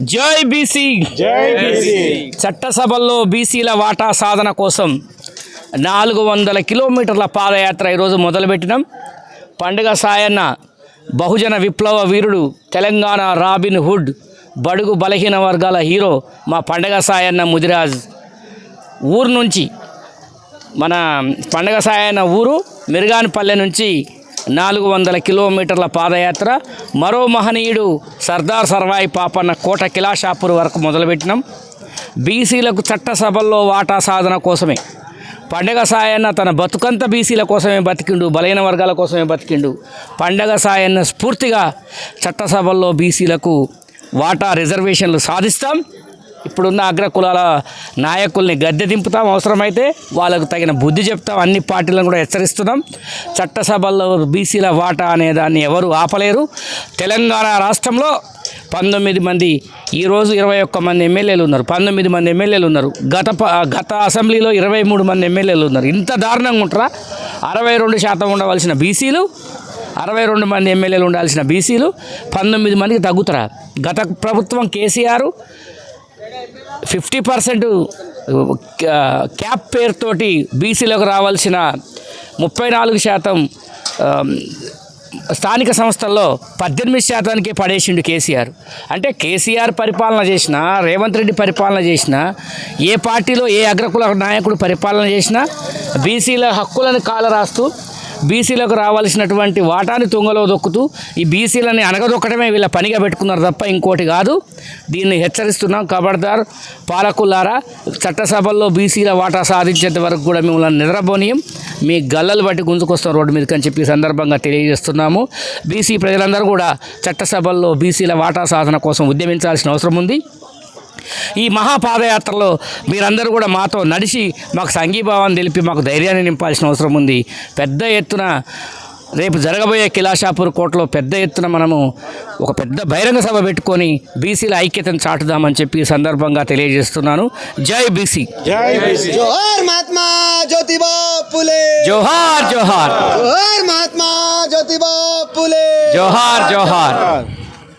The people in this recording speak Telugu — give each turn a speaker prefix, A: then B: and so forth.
A: జై బీసీ.
B: జై బీసీ.
A: చట్టసభల్లో బీసీల వాటా సాధన కోసం నాలుగు వందల కిలోమీటర్ల పాదయాత్ర ఈరోజు మొదలుపెట్టినాం. పండుగ సాయన్న బహుజన విప్లవ వీరుడు తెలంగాణ రాబిన్ హుడ్ బడుగు బలహీన వర్గాల హీరో మా పండగ సాయన్న ముదిరాజ్. ఊరు నుంచి మన పండగ సాయన్న ఊరు మిరుగానిపల్లె నుంచి నాలుగు వందల కిలోమీటర్ల పాదయాత్ర. మరో మహనీయుడు సర్దార్ సర్వాయి పాపన్న కోట కిలాషాపూర్ వరకు మొదలుపెట్టినాం. బీసీలకు చట్టసభల్లో వాటా సాధన కోసమే. పండగ సాయన్న తన బతుకంత బీసీల కోసమే బతికిండు బలైన వర్గాల కోసమే బతికిండు. పండగ సాయన్న స్ఫూర్తిగా చట్టసభల్లో బీసీలకు వాటా రిజర్వేషన్లు సాధిస్తాం. ఇప్పుడున్న అగ్రకులాల నాయకుల్ని గద్దె దింపుతాం అవసరమైతే వాళ్ళకు తగిన బుద్ధి చెప్తాం. అన్ని పార్టీలను కూడా హెచ్చరిస్తున్నాం. చట్టసభల్లో బీసీల వాటా అనే దాన్ని ఎవరు ఆపలేరు. తెలంగాణ రాష్ట్రంలో పంతొమ్మిది మంది ఈరోజు ఇరవై ఒక్క మంది ఎమ్మెల్యేలు ఉన్నారు. పంతొమ్మిది మంది ఎమ్మెల్యేలు ఉన్నారు. గత గత అసెంబ్లీలో ఇరవై మూడు మంది ఎమ్మెల్యేలు ఉన్నారు. ఇంత దారుణంగా ఉంటారా? అరవై రెండు శాతం ఉండవలసిన బీసీలు అరవై రెండు మంది ఎమ్మెల్యేలు ఉండాల్సిన బీసీలు పంతొమ్మిది మందికి తగ్గుతారా? గత ప్రభుత్వం కేసీఆర్ ఫిఫ్టీ పర్సెంట్ క్యాప్ పేరుతోటి బీసీలకు రావాల్సిన ముప్పై నాలుగు శాతం స్థానిక సంస్థల్లో పద్దెనిమిది శాతానికి పడేసిండు కేసీఆర్. అంటే కేసీఆర్ పరిపాలన చేసినా రేవంత్ రెడ్డి పరిపాలన చేసినా ఏ పార్టీలో ఏ అగ్రకుల నాయకుడు పరిపాలన చేసినా బీసీల హక్కులను కాలరాస్తూ బీసీలకు రావాల్సినటువంటి వాటాని తుంగలో దొక్కుతూ ఈ బీసీలని అనగదొక్కడమే వీళ్ళ పనిగా పెట్టుకున్నారు తప్ప ఇంకోటి కాదు. దీన్ని హెచ్చరిస్తున్నాం. కబడ్దార్ పాలకులారా చట్టసభల్లో బీసీల వాటా సాధించేంత వరకు కూడా మిమ్మల్ని నిద్రపోనీయం. మీ గల్లలు బట్టి గుంజుకొస్తాం రోడ్డు మీదకి అని చెప్పి సందర్భంగా తెలియజేస్తున్నాము. బీసీ ప్రజలందరూ కూడా చట్టసభల్లో బీసీల వాటా సాధన కోసం ఉద్యమించాల్సిన అవసరం ఉంది. ఈ మహాపాదయాత్రలో మీరందరూ కూడా మాతో నడిచి మాకు సంఘీభావాన్ని తెలిపి మాకు ధైర్యాన్ని నింపాల్సిన అవసరం ఉంది. పెద్ద ఎత్తున రేపు జరగబోయే కిలాషాపూర్ కోటలో పెద్ద ఎత్తున మనము ఒక పెద్ద బహిరంగ సభ పెట్టుకొని బీసీల ఐక్యతను చాటుదామని చెప్పి ఈ సందర్భంగా తెలియజేస్తున్నాను. జై బీసీ.
C: జోహార్ మహాత్మా జ్యోతిబా పులే.
A: జోహార్ జోహార్.
C: జోహార్ మహాత్మా జ్యోతిబా పులే.
A: జోహార్ జోహార్.